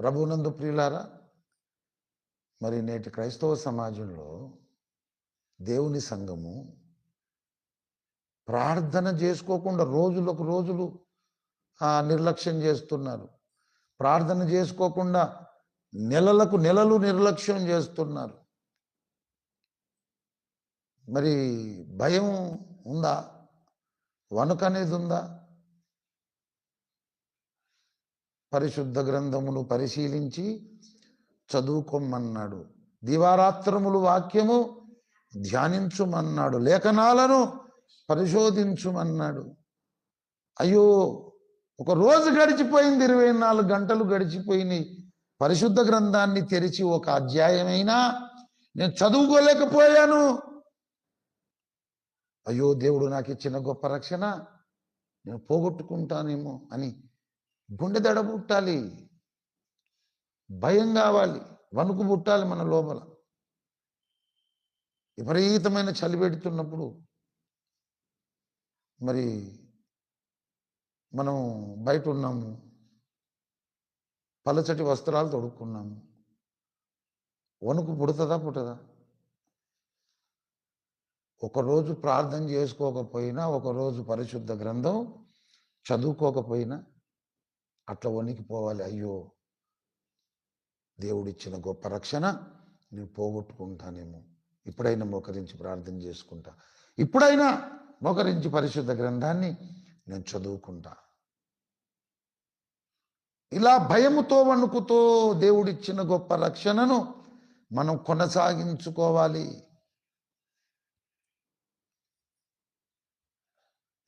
ప్రభునందు ప్రియులారా మరి నేటి క్రైస్తవ సమాజంలో దేవుని సంఘము ప్రార్థన చేసుకోకుండా రోజులకు రోజులు నిర్లక్ష్యం చేస్తున్నారు. ప్రార్థన చేసుకోకుండా నెలలకు నెలలు నిర్లక్ష్యం చేస్తున్నారు. మరి భయం ఉందా? వణుక అనేది ఉందా? పరిశుద్ధ గ్రంథమును పరిశీలించి చదువుకోమన్నాడు దివారాత్రములు వాక్యము ధ్యానించుమన్నాడు. లేఖనాలను పరిశోధించుమన్నాడు. అయ్యో ఒక రోజు గడిచిపోయింది ఇరవై నాలుగు గంటలు గడిచిపోయినాయి. పరిశుద్ధ గ్రంథాన్ని తెరిచి ఒక అధ్యాయమైనా నేను చదువుకోలేకపోయాను. అయ్యో దేవుడు నాకు ఇచ్చిన గొప్ప రక్షణ. నేను పోగొట్టుకుంటానేమో అని గుండె దడ పుట్టాలి. భయం కావాలి. వణుకు పుట్టాలి మన లోపల. విపరీతమైన చలి పెడుతున్నప్పుడు మరి మనం బయట ఉన్నాము. పలచటి వస్త్రాలు తొడుక్కున్నాము. వణుకు పుడుతుందా పుట్టదా? ఒకరోజు ప్రార్థన చేసుకోకపోయినా ఒకరోజు పరిశుద్ధ గ్రంథం చదువుకోకపోయినా అట్లా వణికిపోవాలి అయ్యో! దేవుడిచ్చిన గొప్ప రక్షణ నేను పోగొట్టుకుంటానేమో. ఇప్పుడైనా మోకరించి ప్రార్థన చేసుకుంటా. ఇప్పుడైనా మోకరించి పరిశుద్ధ గ్రంథాన్ని నేను చదువుకుంటా. ఇలా భయముతో వణుకుతో దేవుడిచ్చిన గొప్ప రక్షణను మనం కొనసాగించుకోవాలి.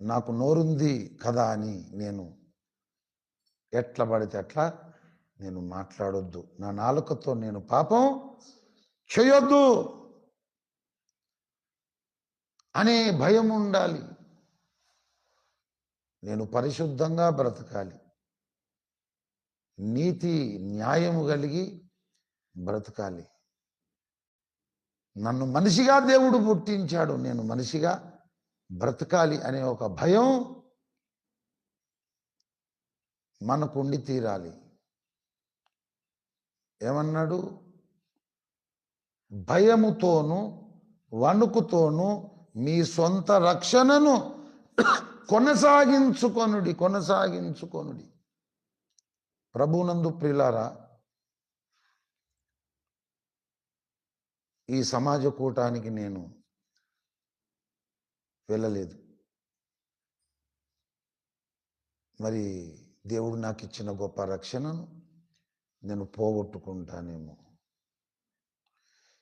నాకు నోరుంది కదా అని నేను ఎట్లా పడితే అట్లా నేను మాట్లాడొద్దు. నా నాలుకతో నేను పాపం చేయొద్దు అనే భయం ఉండాలి. నేను పరిశుద్ధంగా బ్రతకాలి. నీతి న్యాయము కలిగి బ్రతకాలి. నన్ను మనిషిగా దేవుడు పుట్టించాడు. నేను మనిషిగా బ్రతకాలి అనే ఒక భయం మనకు ఉండి తీరాలి. ఏమన్నాడు? భయముతోను వణుకుతోను మీ సొంత రక్షణను కొనసాగించుకొనుడి కొనసాగించుకొనుడి. ప్రభునందు ప్రిలారా ఈ సమాజ కూటానికి నేను వెళ్ళలేదు. మరి దేవుడు నాకు ఇచ్చిన గొప్ప రక్షణను నేను పోగొట్టుకుంటానేమో.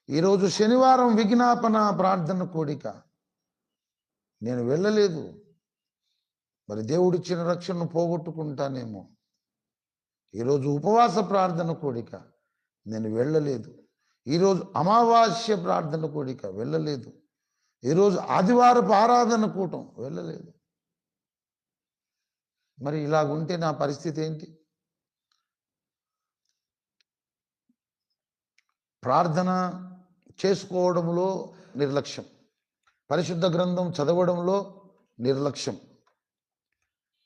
ఈరోజు శనివారం విజ్ఞాపన ప్రార్థన కోడిక నేను వెళ్ళలేదు. మరి దేవుడిచ్చిన రక్షణను పోగొట్టుకుంటానేమో. ఈరోజు ఉపవాస ప్రార్థన కోడిక నేను వెళ్ళలేదు. ఈరోజు అమావాస్య ప్రార్థన కోడిక వెళ్ళలేదు. ఈరోజు ఆదివారపు ఆరాధన కూటం. వెళ్ళలేదు. మరి ఇలాగుంటే నా పరిస్థితి ఏంటి ప్రార్థన చేసుకోవడంలో నిర్లక్ష్యం. పరిశుద్ధ గ్రంథం చదవడంలో నిర్లక్ష్యం.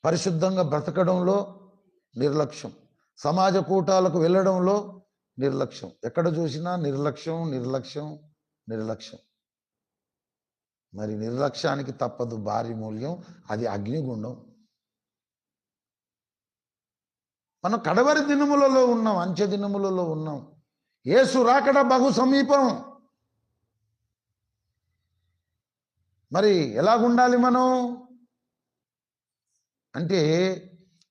పరిశుద్ధంగా బ్రతకడంలో నిర్లక్ష్యం. సమాజ కూటాలకు వెళ్ళడంలో నిర్లక్ష్యం. ఎక్కడ చూసినా నిర్లక్ష్యం నిర్లక్ష్యం నిర్లక్ష్యం. మరి నిర్లక్ష్యానికి తప్పదు భారీ మూల్యం. అది అగ్నిగుండం. మనం కడవరి దినములలో ఉన్నాం అంచె దినములలో ఉన్నాం. ఏసు రాకడ బహు సమీపం. మరి ఎలాగుండాలి మనం? అంటే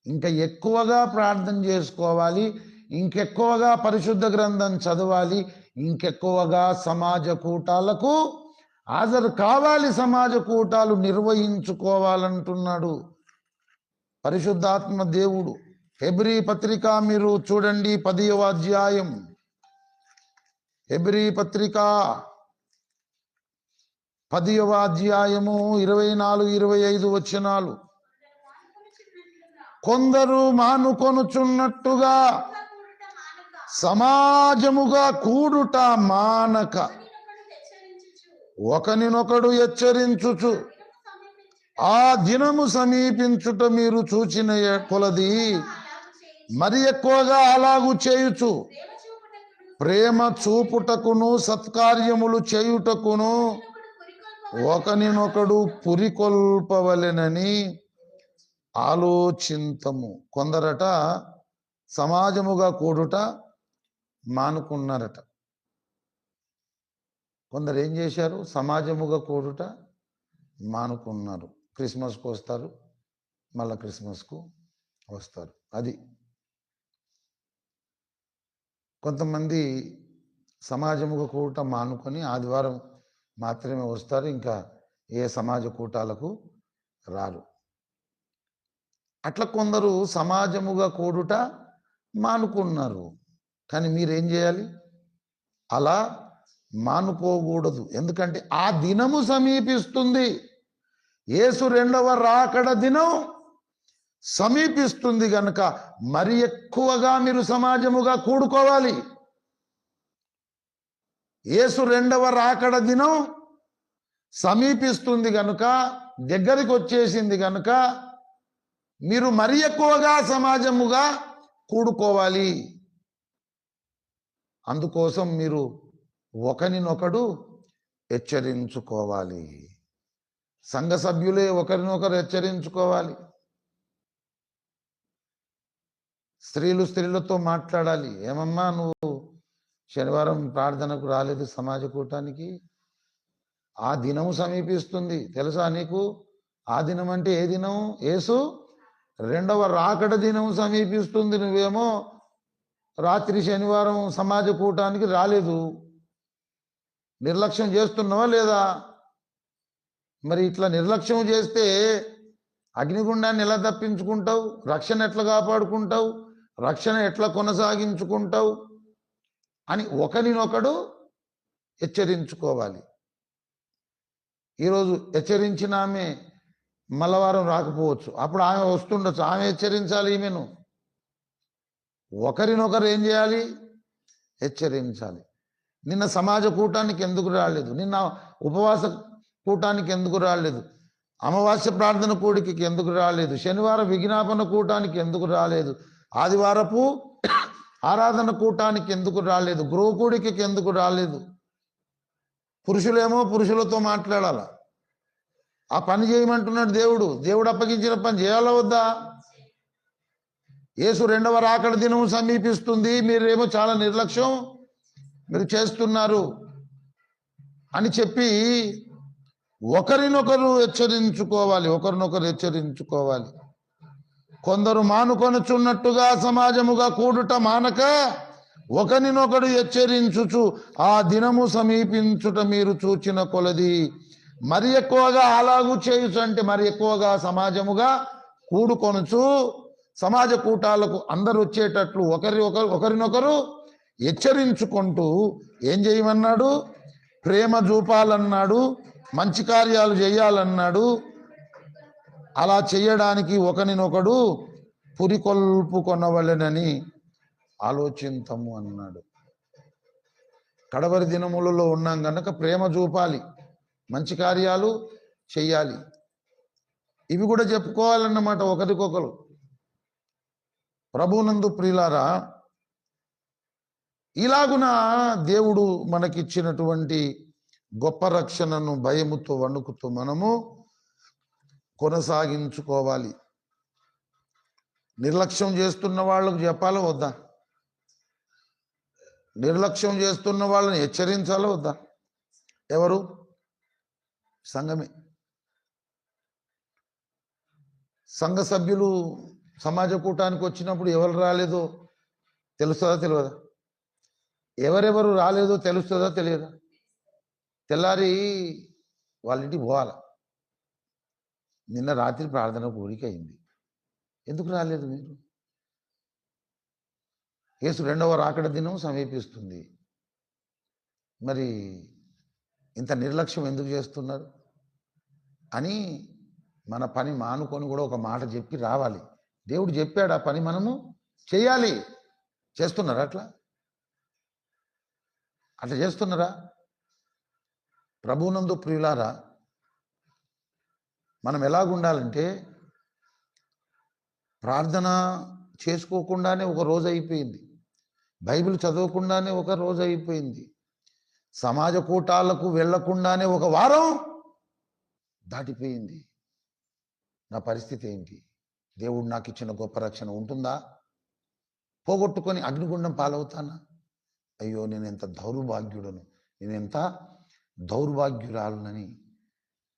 ఇంకా ఎక్కువగా ప్రార్థన చేసుకోవాలి ఇంకెక్కువగా పరిశుద్ధ గ్రంథం చదవాలి ఇంకెక్కువగా సమాజ కూటాలకు హాజరు కావాలి సమాజ కూటాలు నిర్వహించుకోవాలంటున్నాడు పరిశుద్ధాత్మ దేవుడు. హెబ్రీ పత్రిక మీరు చూడండి పదియవ అధ్యాయం. హెబ్రీ పత్రిక పదియవ అధ్యాయము ఇరవై నాలుగు ఇరవై ఐదు వచనాలు. కొందరు మానుకొనుచున్నట్టుగా సమాజముగా కూడుట మానక ఒకనినొకడు హెచ్చరించుచు ఆ దినము సమీపించుట మీరు చూచిన కొలది. మరి ఎక్కువగా అలాగు చేయుచు. ప్రేమ చూపుటకును చూపుటకును సత్కార్యములు చేయుటకును ఒకనినొకడు పురికొల్పవలెనని ఆలోచింతము. కొందరట సమాజముగా కూడుట మానుకున్నారట. కొందరు ఏం చేశారు? సమాజముగా కూడుట మానుకున్నారు. క్రిస్మస్కు వస్తారు మళ్ళా క్రిస్మస్కు వస్తారు. అది కొంతమంది సమాజముగా కూట మానుకొని ఆదివారం మాత్రమే వస్తారు. ఇంకా ఏ సమాజ కూటాలకు రారు. అట్లా కొందరు సమాజముగా కూడుట మానుకున్నారు. కానీ మీరేం చేయాలి? అలా మానుకోకూడదు. ఎందుకంటే ఆ దినము సమీపిస్తుంది. యేసు రెండవ రాకడ దినం సమీపిస్తుంది కనుక మరి ఎక్కువగా మీరు సమాజముగా కూడుకోవాలి. యేసు రెండవ రాకడ దినం సమీపిస్తుంది గనుక దగ్గరికి వచ్చేసింది గనుక మీరు మరి ఎక్కువగా సమాజముగా కూడుకోవాలి. అందుకోసం మీరు ఒకరినొకడు హెచ్చరించుకోవాలి. సంఘ సభ్యులే ఒకరినొకరు హెచ్చరించుకోవాలి. స్త్రీలు స్త్రీలతో మాట్లాడాలి. ఏమమ్మా నువ్వు? శనివారం ప్రార్థనకు రాలేదు సమాజ కూటానికి. ఆ దినము సమీపిస్తుంది. తెలుసా నీకు? ఆ దినం అంటే ఏ దినం? యేసు రెండవ రాకడ దినం సమీపిస్తుంది. నువ్వేమో రాత్రి శనివారం సమాజ కూటానికి రాలేదు. నిర్లక్ష్యం చేస్తున్నావా లేదా? మరి ఇట్లా నిర్లక్ష్యం చేస్తే అగ్నిగుండాన్ని ఎలా తప్పించుకుంటావు? రక్షణ ఎట్లా కాపాడుకుంటావు? రక్షణ ఎట్లా కొనసాగించుకుంటావు అని ఒకరినొకడు హెచ్చరించుకోవాలి. ఈరోజు హెచ్చరించిన ఆమె మలవారం రాకపోవచ్చు. అప్పుడు ఆమె వస్తుండొచ్చు. ఆమె హెచ్చరించాలి ఈమెను. ఒకరినొకరు ఏం చేయాలి? హెచ్చరించాలి. నిన్న సమాజ కూటానికి ఎందుకు రాలేదు? నిన్న ఉపవాస కూటానికి ఎందుకు రాలేదు? అమావాస్య ప్రార్థన కూడికి ఎందుకు రాలేదు? శనివారం విజ్ఞాపన కూటానికి ఎందుకు రాలేదు? ఆదివారపు ఆరాధన కూటానికి ఎందుకు రాలేదు? గృహకూడికి ఎందుకు రాలేదు? పురుషులేమో పురుషులతో మాట్లాడాల. ఆ పని చేయమంటున్నాడు దేవుడు. దేవుడు అప్పగించిన పని చేయాలా వద్దా? యేసు రెండవ రాకడ దినం సమీపిస్తుంది. మీరేమో చాలా నిర్లక్ష్యం మీరు చేస్తున్నారు అని చెప్పి ఒకరినొకరు హెచ్చరించుకోవాలి. ఒకరినొకరు హెచ్చరించుకోవాలి. కొందరు మానుకొనుచున్నట్టుగా సమాజముగా కూడుట మానక ఒకనినొకడు హెచ్చరించుచు ఆ దినము సమీపించుట మీరు చూచిన కొలది. మరి ఎక్కువగా అలాగూ చేయుచు అంటే మరి ఎక్కువగా సమాజముగా కూడుకొనుచు సమాజ కూటాలకు అందరు వచ్చేటట్లు ఒకరి ఒకరు ఒకరినొకరు హెచ్చరించుకుంటూ ఏం చేయమన్నాడు? ప్రేమ చూపాలన్నాడు మంచి కార్యాలు చేయాలన్నాడు అలా చేయడానికి ఒకరినొకడు పురికొల్పు కొనవలెనని ఆలోచింతము అన్నాడు. కడవరి దినములలో ఉన్నాం గనక ప్రేమ చూపాలి మంచి కార్యాలు చెయ్యాలి. ఇవి కూడా చెప్పుకోవాలన్నమాట ఒకరికొకరు. ప్రభునందు ప్రియులారా ఇలాగున దేవుడు మనకిచ్చినటువంటి గొప్ప రక్షణను భయముతో వణుకుతూ మనము కొనసాగించుకోవాలి. నిర్లక్ష్యం చేస్తున్న వాళ్ళకు చెప్పాలా వద్దా? నిర్లక్ష్యం చేస్తున్న వాళ్ళని హెచ్చరించాలా వద్దా? ఎవరు? సంఘమే. సంఘ సభ్యులు సమాజ కూటానికి వచ్చినప్పుడు ఎవరు రాలేదో తెలుస్తుందా తెలియదా? ఎవరెవరు రాలేదో తెలుస్తుందా తెలియదా? తెల్లారి వాళ్ళ ఇంటికి పోవాలా? నిన్న రాత్రి ప్రార్థన కోరిక అయింది. ఎందుకు రాలేదు మీరు? యేసు రెండవ రాకడ దినం సమీపిస్తుంది. మరి ఇంత నిర్లక్ష్యం ఎందుకు చేస్తున్నారు? అని మన పని మానుకొని కూడా ఒక మాట చెప్పి రావాలి. దేవుడు చెప్పాడు ఆ పని మనము చేయాలి. చేస్తున్నారా అట్లా? అట్లా చేస్తున్నారా? ప్రభునందు ప్రియులారా మనం ఎలాగుండాలంటే ప్రార్థన చేసుకోకుండానే ఒక రోజు అయిపోయింది. బైబిల్ చదవకుండానే ఒక రోజు అయిపోయింది. సమాజ కూటాలకు వెళ్ళకుండానే ఒక వారం దాటిపోయింది. నా పరిస్థితి ఏంటి? దేవుడు నాకు ఇచ్చిన గొప్ప రక్షణ ఉంటుందా? పోగొట్టుకొని అగ్నిగుండం పాలవుతానా? అయ్యో నేను ఎంత దౌర్భాగ్యుడను నేను ఎంత దౌర్భాగ్యురాలునని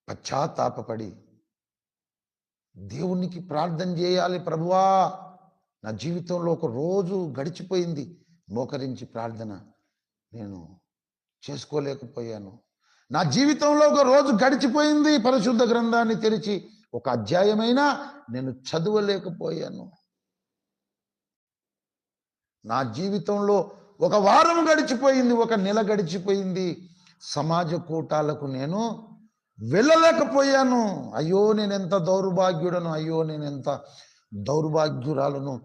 పశ్చాత్తాపపడి దేవునికి ప్రార్థన చేయాలి ప్రభువా. నా జీవితంలో ఒక రోజు గడిచిపోయింది. మోకరించి ప్రార్థన నేను చేసుకోలేకపోయాను. నా జీవితంలో ఒక రోజు గడిచిపోయింది. పరిశుద్ధ గ్రంథాన్ని తెరిచి ఒక అధ్యాయమైనా నేను చదవలేకపోయాను. నా జీవితంలో ఒక వారం గడిచిపోయింది. ఒక నెల గడిచిపోయింది. సమాజ కూటాలకు నేను వెళ్ళలేకపోయాను. అయ్యో నేను ఎంత దౌర్భాగ్యుడను? అయ్యో నేను ఎంత దౌర్భాగ్యురాలను?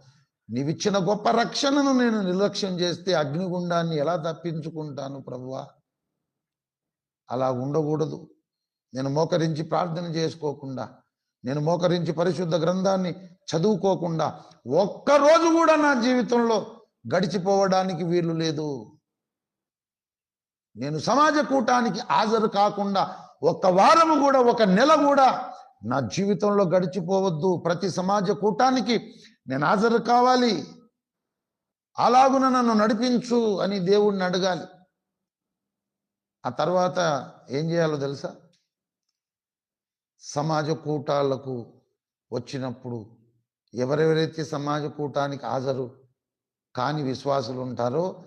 నీవిచ్చిన గొప్ప రక్షణను నేను నిర్లక్ష్యం చేస్తే అగ్నిగుండాన్ని ఎలా తప్పించుకుంటాను ప్రభువా? అలా ఉండకూడదు. నేను మోకరించి ప్రార్థన చేసుకోకుండా నేను మోకరించి పరిశుద్ధ గ్రంథాన్ని చదువుకోకుండా ఒక్కరోజు కూడా నా జీవితంలో గడిచిపోవడానికి వీలు లేదు. నేను సమాజ కూటానికి హాజరు కాకుండా ఒక్క వారము కూడా ఒక నెల కూడా నా జీవితంలో గడిచిపోవద్దు. ప్రతి సమాజ కూటానికి నేను హాజరు కావాలి. అలాగున నన్ను నడిపించు అని దేవుణ్ణి అడగాలి. ఆ తర్వాత ఏం చేయాలో తెలుసా? సమాజ కూటాలకు వచ్చినప్పుడు ఎవరెవరైతే సమాజ కూటానికి హాజరు కాని విశ్వాసులు ఉంటారో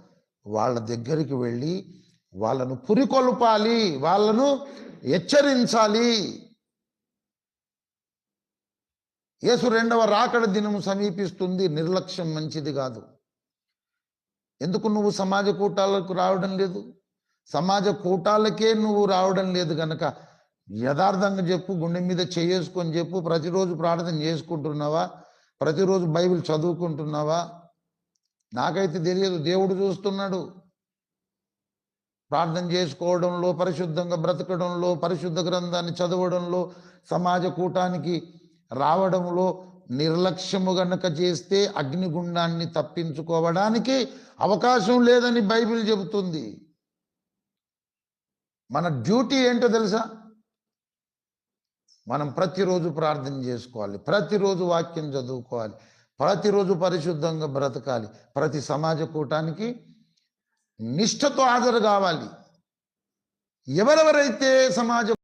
వాళ్ళ దగ్గరికి వెళ్ళి వాళ్ళను పురికొల్పాలి వాళ్ళను హెచ్చరించాలి. యేసు రెండవ రాకడ దినము సమీపిస్తుంది నిర్లక్ష్యం మంచిది కాదు. ఎందుకు నువ్వు సమాజ కూటాలకు రావడం లేదు? సమాజ కూటాలకే నువ్వు రావడం లేదు గనక యథార్థంగా చెప్పు గుండె మీద చేసుకొని చెప్పు ప్రతిరోజు ప్రార్థన చేసుకుంటున్నావా? ప్రతిరోజు బైబిల్ చదువుకుంటున్నావా? నాకైతే తెలియదు దేవుడు చూస్తున్నాడు. ప్రార్థన చేసుకోవడంలో పరిశుద్ధంగా బ్రతకడంలో పరిశుద్ధ గ్రంథాన్ని చదవడంలో సమాజ కూటానికి రావడంలో నిర్లక్ష్యము గనక చేస్తే అగ్నిగుండాన్ని తప్పించుకోవడానికి అవకాశం లేదని బైబిల్ చెబుతుంది. మన డ్యూటీ ఏంటో తెలుసా? మనం ప్రతిరోజు ప్రార్థన చేసుకోవాలి ప్రతిరోజు వాక్యం చదువుకోవాలి ప్రతిరోజు పరిశుద్ధంగా బ్రతకాలి ప్రతి సమాజ కూటానికి నిష్ఠతో హాజరు కావాలి. ఎవరెవరైతే సమాజ